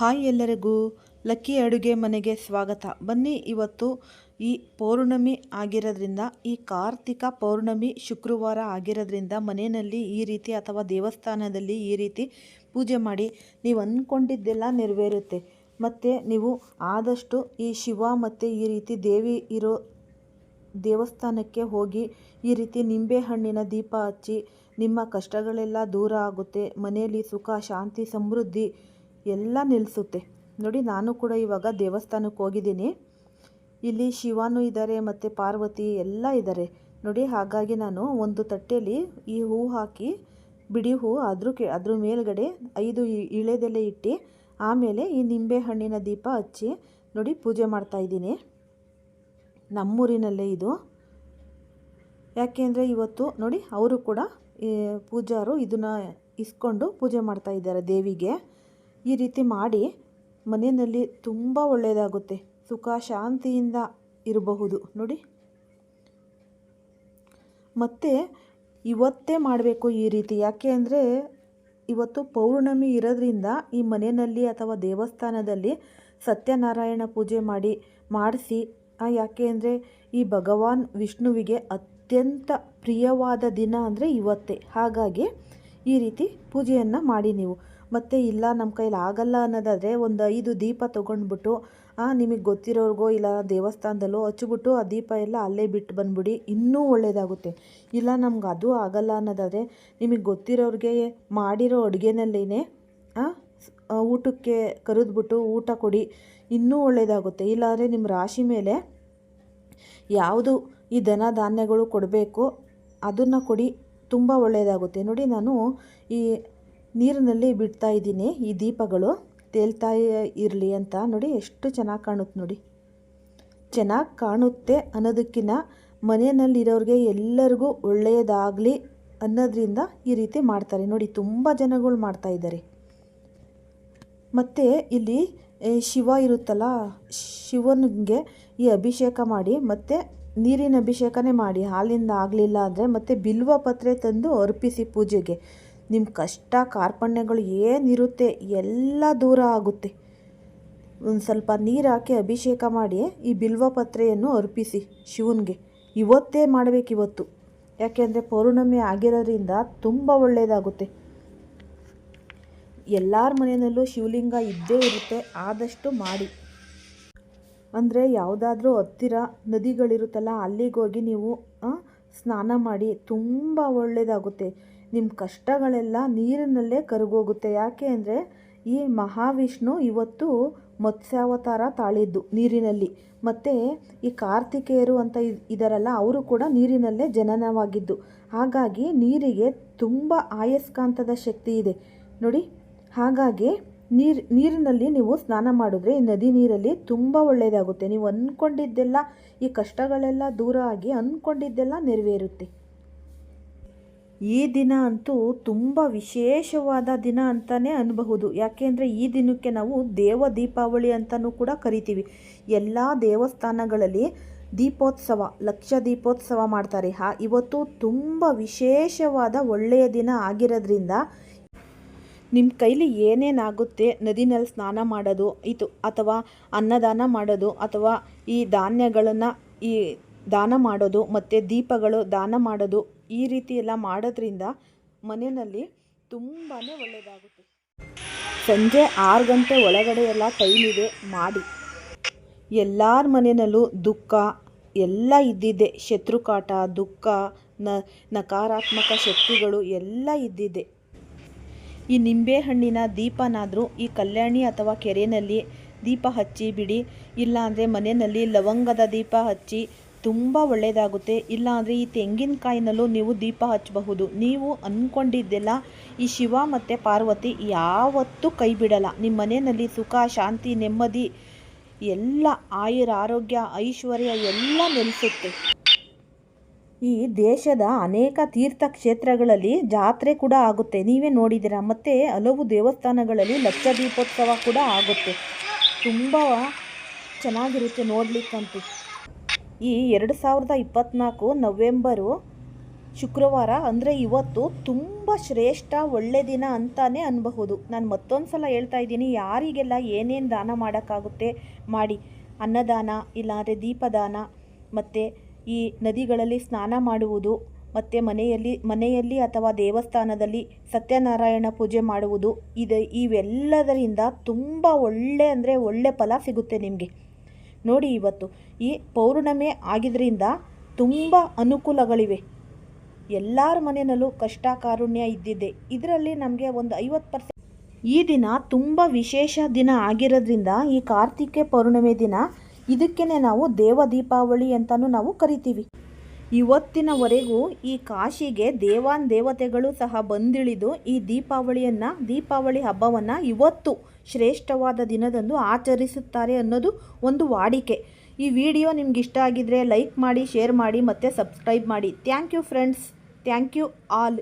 Hi ಎಲ್ಲರಿಗೂ. Lucky ಅಡುಗೆ ಮನೆಗೆ ಸ್ವಾಗತ. ಬನ್ನಿ, ಇವತ್ತು ಈ ಪೌರ್ಣಮಿ ಆಗಿರೋದ್ರಿಂದ, ಈ ಕಾರ್ತಿಕ ಪೌರ್ಣಮಿ ಶುಕ್ರವಾರ ಆಗಿರೋದ್ರಿಂದ ಮನೆಯಲ್ಲಿ ಈ ರೀತಿ ಅಥವಾ ದೇವಸ್ಥಾನದಲ್ಲಿ ಈ ರೀತಿ ಪೂಜೆ ಮಾಡಿ ನೀವು ಅಂದ್ಕೊಂಡಿದ್ದೆಲ್ಲ ನೆರವೇರುತ್ತೆ. ಮತ್ತು ನೀವು ಆದಷ್ಟು ಈ ಶಿವ ಮತ್ತು ಈ ರೀತಿ ದೇವಿ ಇರೋ ದೇವಸ್ಥಾನಕ್ಕೆ ಹೋಗಿ ಈ ರೀತಿ ನಿಂಬೆಹಣ್ಣಿನ ದೀಪ ಹಚ್ಚಿ ನಿಮ್ಮ ಕಷ್ಟಗಳೆಲ್ಲ ದೂರ ಆಗುತ್ತೆ. ಮನೆಯಲ್ಲಿ ಸುಖ, ಶಾಂತಿ, ಸಮೃದ್ಧಿ ಎಲ್ಲ ನಿಲ್ಲಿಸುತ್ತೆ ನೋಡಿ, ನಾನು ಕೂಡ ಇವಾಗ ದೇವಸ್ಥಾನಕ್ಕೆ ಹೋಗಿದ್ದೀನಿ. ಇಲ್ಲಿ ಶಿವನೂ ಇದ್ದಾರೆ, ಮತ್ತು ಪಾರ್ವತಿ ಎಲ್ಲ ಇದ್ದಾರೆ. ನೋಡಿ, ಹಾಗಾಗಿ ನಾನು ಒಂದು ತಟ್ಟೆಯಲ್ಲಿ ಈ ಹೂ ಹಾಕಿ, ಬಿಡಿ ಹೂ ಅದ್ರ ಕೆ, ಅದ್ರ ಮೇಲ್ಗಡೆ ಐದು ಇಳೆದೆಲೆ ಇಟ್ಟು, ಆಮೇಲೆ ಈ ನಿಂಬೆ ಹಣ್ಣಿನ ದೀಪ ಹಚ್ಚಿ, ನೋಡಿ, ಪೂಜೆ ಮಾಡ್ತಾಯಿದ್ದೀನಿ ನಮ್ಮೂರಿನಲ್ಲೇ ಇದು. ಯಾಕೆಂದರೆ ಇವತ್ತು, ನೋಡಿ, ಅವರು ಕೂಡ ಪೂಜಾರು ಇದನ್ನು ಇಸ್ಕೊಂಡು ಪೂಜೆ ಮಾಡ್ತಾ ಇದ್ದಾರೆ ದೇವಿಗೆ. ಈ ರೀತಿ ಮಾಡಿ ಮನೆಯಲ್ಲಿ ತುಂಬ ಒಳ್ಳೆಯದಾಗುತ್ತೆ. ಸುಖ, ಶಾಂತಿಯಿಂದ ಇರಬಹುದು. ನೋಡಿ. ಮತ್ತು ಇವತ್ತೇ ಮಾಡಬೇಕು ಈ ರೀತಿ. ಯಾಕೆ ಅಂದರೆ ಇವತ್ತು ಪೌರ್ಣಮಿ ಇರೋದ್ರಿಂದ ಈ ಮನೆಯಲ್ಲಿ ಅಥವಾ ದೇವಸ್ಥಾನದಲ್ಲಿ ಸತ್ಯನಾರಾಯಣ ಪೂಜೆ ಮಾಡಿ, ಮಾಡಿಸಿ ಯಾಕೆ ಅಂದರೆ ಈ ಭಗವಾನ್ ವಿಷ್ಣುವಿಗೆ ಅತ್ಯಂತ ಪ್ರಿಯವಾದ ದಿನ ಅಂದರೆ ಇವತ್ತೇ. ಹಾಗಾಗಿ ಈ ರೀತಿ ಪೂಜೆಯನ್ನು ಮಾಡಿ ನೀವು. ಮತ್ತು ಇಲ್ಲ ನಮ್ಮ ಕೈಲಿ ಆಗಲ್ಲ ಅನ್ನೋದಾದರೆ ಒಂದು ಐದು ದೀಪ ತೊಗೊಂಡ್ಬಿಟ್ಟು ನಿಮಗೆ ಗೊತ್ತಿರೋರ್ಗೋ ಇಲ್ಲ ದೇವಸ್ಥಾನದಲ್ಲೋ ಹಚ್ಚಿಬಿಟ್ಟು ಆ ದೀಪ ಎಲ್ಲ ಅಲ್ಲೇ ಬಿಟ್ಟು ಬಂದ್ಬಿಡಿ, ಇನ್ನೂ ಒಳ್ಳೆಯದಾಗುತ್ತೆ ಇಲ್ಲ, ನಮ್ಗೆ ಅದು ಆಗಲ್ಲ ಅನ್ನೋದಾದರೆ ನಿಮಗೆ ಗೊತ್ತಿರೋರಿಗೆ ಮಾಡಿರೋ ಅಡುಗೆನಲ್ಲೇ ಊಟಕ್ಕೆ ಕರೆದ್ಬಿಟ್ಟು ಊಟ ಕೊಡಿ, ಇನ್ನೂ ಒಳ್ಳೆಯದಾಗುತ್ತೆ ಇಲ್ಲಾಂದರೆ ನಿಮ್ಮ ರಾಶಿ ಮೇಲೆ ಯಾವುದು ಈ ದನ ಧಾನ್ಯಗಳು ಕೊಡಬೇಕು, ಅದನ್ನು ಕೊಡಿ, ತುಂಬ ಒಳ್ಳೆಯದಾಗುತ್ತೆ ನೋಡಿ, ನಾನು ಈ ನೀರಿನಲ್ಲಿ ಬಿಡ್ತಾ ಇದ್ದೀನಿ. ಈ ದೀಪಗಳು ತೇಲ್ತಾ ಇರಲಿ ಅಂತ ನೋಡಿ ಎಷ್ಟು ಚೆನ್ನಾಗಿ ಕಾಣುತ್ತೆ ನೋಡಿ. ಚೆನ್ನಾಗಿ ಕಾಣುತ್ತೆ ಅನ್ನೋದಕ್ಕಿಂತ ಮನೆಯಲ್ಲಿರೋರಿಗೆ ಎಲ್ಲರಿಗೂ ಒಳ್ಳೆಯದಾಗಲಿ ಅನ್ನೋದ್ರಿಂದ ಈ ರೀತಿ ಮಾಡ್ತಾರೆ. ನೋಡಿ, ತುಂಬ ಜನಗಳು ಮಾಡ್ತಾ ಇದ್ದಾರೆ. ಮತ್ತು ಇಲ್ಲಿ ಶಿವ ಇರುತ್ತಲ್ಲ, ಶಿವನಿಗೆ ಈ ಅಭಿಷೇಕ ಮಾಡಿ, ಮತ್ತು ನೀರಿನ ಅಭಿಷೇಕನೇ ಮಾಡಿ. ಹಾಲಿಂದ ಆಗಲಿಲ್ಲ ಅಂದರೆ ಮತ್ತು ಬಿಲ್ವ ಪತ್ರೆ ತಂದು ಅರ್ಪಿಸಿ ಪೂಜೆಗೆ. ನಿಮ್ಮ ಕಷ್ಟ ಕಾರ್ಪಣ್ಯಗಳು ಏನಿರುತ್ತೆ ಎಲ್ಲ ದೂರ ಆಗುತ್ತೆ. ಒಂದು ಸ್ವಲ್ಪ ನೀರು ಹಾಕಿ ಅಭಿಷೇಕ ಮಾಡಿ, ಈ ಬಿಲ್ವ ಪತ್ರೆಯನ್ನು ಅರ್ಪಿಸಿ ಶಿವನಿಗೆ. ಇವತ್ತೇ ಮಾಡಬೇಕಿವತ್ತು ಯಾಕೆಂದರೆ ಪೌರ್ಣಮಿ ಆಗಿರೋದ್ರಿಂದ ತುಂಬ ಒಳ್ಳೆಯದಾಗುತ್ತೆ ಎಲ್ಲರ ಮನೆಯಲ್ಲೂ ಶಿವಲಿಂಗ ಇದ್ದೇ ಇರುತ್ತೆ, ಆದಷ್ಟು ಮಾಡಿ. ಅಂದರೆ ಯಾವುದಾದ್ರೂ ಹತ್ತಿರ ನದಿಗಳಿರುತ್ತಲ್ಲ ಅಲ್ಲಿಗೋಗಿ ನೀವು ಸ್ನಾನ ಮಾಡಿ, ತುಂಬ ಒಳ್ಳೆಯದಾಗುತ್ತೆ ನಿಮ್ಮ ಕಷ್ಟಗಳೆಲ್ಲ ನೀರಿನಲ್ಲೇ ಕರಗೋಗುತ್ತೆ. ಯಾಕೆ ಅಂದರೆ ಈ ಮಹಾವಿಷ್ಣು ಇವತ್ತು ಮತ್ಸ್ಯಾವತಾರ ತಾಳಿದ್ದು ನೀರಿನಲ್ಲಿ. ಮತ್ತು ಈ ಕಾರ್ತಿಕೇಯರು ಅಂತ ಇದರಲ್ಲ, ಅವರು ಕೂಡ ನೀರಿನಲ್ಲೇ ಜನನವಾಗಿದ್ದು. ಹಾಗಾಗಿ ನೀರಿಗೆ ತುಂಬ ಆಯಸ್ಕಾಂತದ ಶಕ್ತಿ ಇದೆ. ನೋಡಿ, ಹಾಗಾಗಿ ನೀರು, ನೀರಿನಲ್ಲಿ ನೀವು ಸ್ನಾನ ಮಾಡಿದ್ರೆ ಈ ನದಿ ನೀರಲ್ಲಿ ತುಂಬ ಒಳ್ಳೆಯದಾಗುತ್ತೆ ನೀವು ಅಂದ್ಕೊಂಡಿದ್ದೆಲ್ಲ ಈ ಕಷ್ಟಗಳೆಲ್ಲ ದೂರ ಆಗಿ ಅಂದ್ಕೊಂಡಿದ್ದೆಲ್ಲ ನೆರವೇರುತ್ತೆ. ಈ ದಿನ ಅಂತೂ ತುಂಬ ವಿಶೇಷವಾದ ದಿನ ಅಂತಲೇ ಅನ್ಬಹುದು. ಯಾಕೆಂದರೆ ಈ ದಿನಕ್ಕೆ ನಾವು ದೇವ ದೀಪಾವಳಿ ಅಂತಲೂ ಕೂಡ ಕರಿತೀವಿ. ಎಲ್ಲ ದೇವಸ್ಥಾನಗಳಲ್ಲಿ ದೀಪೋತ್ಸವ, ಲಕ್ಷ ದೀಪೋತ್ಸವ ಮಾಡ್ತಾರೆ. ಹಾ, ಇವತ್ತು ತುಂಬ ವಿಶೇಷವಾದ ಒಳ್ಳೆಯ ದಿನ ಆಗಿರೋದ್ರಿಂದ ನಿಮ್ಮ ಕೈಲಿ ಏನೇನಾಗುತ್ತೆ ನದಿನಲ್ಲಿ ಸ್ನಾನ ಮಾಡೋದು, ಇದು ಅಥವಾ ಅನ್ನದಾನ ಮಾಡೋದು, ಅಥವಾ ಈ ಧಾನ್ಯಗಳನ್ನು ಈ ದಾನ ಮಾಡೋದು, ಮತ್ತು ದೀಪಗಳು ದಾನ ಮಾಡೋದು ಈ ರೀತಿ ಎಲ್ಲ ಮಾಡೋದ್ರಿಂದ ಮನೆಯಲ್ಲಿ ತುಂಬಾ ಒಳ್ಳೆಯದಾಗುತ್ತೆ ಸಂಜೆ ಆರು ಗಂಟೆ ಒಳಗಡೆ ಎಲ್ಲ ಟೈಮ್ ಮಾಡಿ. ಎಲ್ಲರ ಮನೆಯಲ್ಲೂ ದುಃಖ, ಎಲ್ಲ ಇದ್ದಿದ್ದೆ. ಶತ್ರುಕಾಟ, ದುಃಖ, ನ, ನಕಾರಾತ್ಮಕ ಶಕ್ತಿಗಳು ಎಲ್ಲ ಇದ್ದಿದೆ ಈ ನಿಂಬೆಹಣ್ಣಿನ ದೀಪನಾದರೂ ಈ ಕಲ್ಯಾಣಿ ಅಥವಾ ಕೆರೆಯಲ್ಲಿ ದೀಪ ಹಚ್ಚಿ ಬಿಡಿ. ಇಲ್ಲಾಂದರೆ ಮನೆಯಲ್ಲಿ ಲವಂಗದ ದೀಪ ಹಚ್ಚಿ ತುಂಬ ಒಳ್ಳೆಯದಾಗುತ್ತೆ ಇಲ್ಲಾಂದರೆ ಈ ತೆಂಗಿನಕಾಯಿನಲ್ಲೂ ನೀವು ದೀಪ ಹಚ್ಚಬಹುದು. ನೀವು ಅಂದ್ಕೊಂಡಿದ್ದೆಲ್ಲ ಈ ಶಿವ ಮತ್ತು ಪಾರ್ವತಿ ಯಾವತ್ತೂ ಕೈ ಬಿಡಲ್ಲ. ನಿಮ್ಮ ಮನೆಯಲ್ಲಿ ಸುಖ, ಶಾಂತಿ, ನೆಮ್ಮದಿ, ಎಲ್ಲ ಆಯುರ್ ಆರೋಗ್ಯ, ಐಶ್ವರ್ಯ ಎಲ್ಲ ನೆಲೆಸುತ್ತೆ. ಈ ದೇಶದ ಅನೇಕ ತೀರ್ಥಕ್ಷೇತ್ರಗಳಲ್ಲಿ ಜಾತ್ರೆ ಕೂಡ ಆಗುತ್ತೆ. ನೀವೇ ನೋಡಿದ್ದೀರಾ? ಮತ್ತು ಹಲವು ದೇವಸ್ಥಾನಗಳಲ್ಲಿ ಲಕ್ಷ ದೀಪೋತ್ಸವ ಕೂಡ ಆಗುತ್ತೆ. ತುಂಬ ಚೆನ್ನಾಗಿರುತ್ತೆ ನೋಡಲಿಕ್ಕಂತೂ. ಈ ಎರಡು ಸಾವಿರದ ಇಪ್ಪತ್ತ್ನಾಲ್ಕು ನವೆಂಬರು ಶುಕ್ರವಾರ, ಅಂದರೆ ಇವತ್ತು ತುಂಬ ಶ್ರೇಷ್ಠ ಒಳ್ಳೆ ದಿನ ಅಂತಾನೆ ಅನ್ಬಹುದು. ನಾನು ಮತ್ತೊಂದು ಸಲ ಹೇಳ್ತಾ ಇದ್ದೀನಿ, ಯಾರಿಗೆಲ್ಲ ಏನೇನು ದಾನ ಮಾಡೋಕ್ಕಾಗುತ್ತೆ ಮಾಡಿ, ಅನ್ನದಾನ, ಇಲ್ಲಾಂದರೆ ದೀಪದಾನ, ಮತ್ತು ಈ ನದಿಗಳಲ್ಲಿ ಸ್ನಾನ ಮಾಡುವುದು, ಮತ್ತು ಮನೆಯಲ್ಲಿ ಮನೆಯಲ್ಲಿ ಅಥವಾ ದೇವಸ್ಥಾನದಲ್ಲಿ ಸತ್ಯನಾರಾಯಣ ಪೂಜೆ ಮಾಡುವುದು, ಇದು, ಇವೆಲ್ಲದರಿಂದ ತುಂಬ ಒಳ್ಳೆ, ಅಂದರೆ ಒಳ್ಳೆ ಫಲ ಸಿಗುತ್ತೆ ನಿಮಗೆ. ನೋಡಿ ಇವತ್ತು. ಈ ಪೌರ್ಣಮೆ ಆಗಿದ್ದರಿಂದ ತುಂಬ ಅನುಕೂಲಗಳಿವೆ. ಎಲ್ಲರ ಮನೆಯಲ್ಲೂ ಕಷ್ಟ ಕಾರುಣ್ಯ ಇದ್ದಿದೆ. ಇದರಲ್ಲಿ ನಮಗೆ ಒಂದು ಐವತ್ತು ಪರ್ಸೆಂಟ್ ಈ ದಿನ ತುಂಬ ವಿಶೇಷ ದಿನ ಆಗಿರೋದ್ರಿಂದ ಈ ಕಾರ್ತಿಕ ಪೌರ್ಣಮೆ ದಿನ ಇದಕ್ಕೇ ನಾವು ದೇವ ದೀಪಾವಳಿ ಅಂತಲೂ ನಾವು ಕರಿತೀವಿ. ಇವತ್ತಿನವರೆಗೂ ಈ ಕಾಶಿಗೆ ದೇವಾನ್ ದೇವತೆಗಳು ಸಹ ಬಂದಿಳಿದು ಈ ದೀಪಾವಳಿಯನ್ನು, ದೀಪಾವಳಿ ಹಬ್ಬವನ್ನು ಇವತ್ತು ಶ್ರೇಷ್ಠವಾದ ದಿನದಂದು ಆಚರಿಸುತ್ತಾರೆ ಅನ್ನೋದು ಒಂದು ವಾಡಿಕೆ. ಈ ವಿಡಿಯೋ ನಿಮ್ಗೆ ಇಷ್ಟ ಆಗಿದ್ರೆ ಲೈಕ್ ಮಾಡಿ, ಶೇರ್ ಮಾಡಿ ಮತ್ತು ಸಬ್ಸ್ಕ್ರೈಬ್ ಮಾಡಿ. Thank you friends. Thank you all.